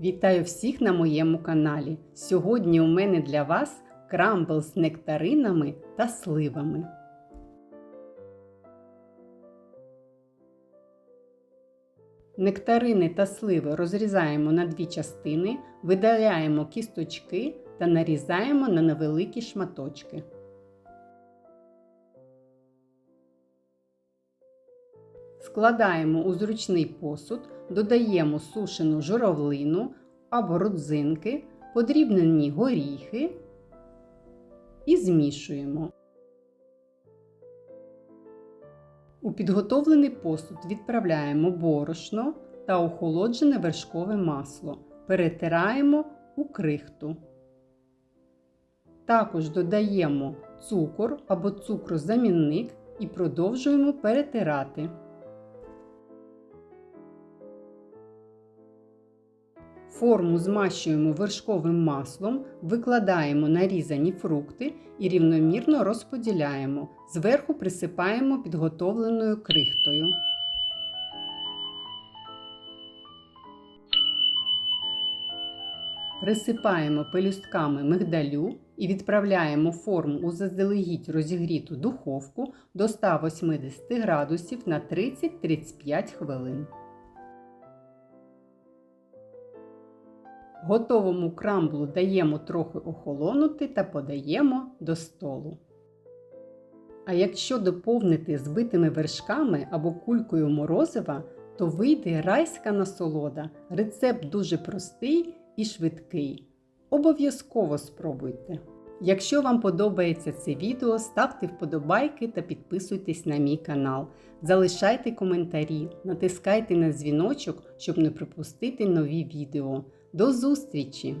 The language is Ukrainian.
Вітаю всіх на моєму каналі. Сьогодні у мене для вас крамбл з нектаринами та сливами. Нектарини та сливи розрізаємо на дві частини, видаляємо кісточки та нарізаємо на невеликі шматочки. Складаємо у зручний посуд, додаємо сушену журавлину або родзинки, подрібнені горіхи і змішуємо. У підготовлений посуд відправляємо борошно та охолоджене вершкове масло. Перетираємо у крихту. Також додаємо цукор або цукрозамінник і продовжуємо перетирати. Форму змащуємо вершковим маслом, викладаємо нарізані фрукти і рівномірно розподіляємо. Зверху присипаємо підготовленою крихтою. Присипаємо пелюстками мигдалю і відправляємо форму у заздалегідь розігріту духовку до 180 градусів на 30-35 хвилин. Готовому крамблу даємо трохи охолонути та подаємо до столу. А якщо доповнити збитими вершками або кулькою морозива, то вийде райська насолода. Рецепт дуже простий і швидкий. Обов'язково спробуйте! Якщо вам подобається це відео, ставте вподобайки та підписуйтесь на мій канал. Залишайте коментарі, натискайте на дзвіночок, щоб не пропустити нові відео. До зустрічі!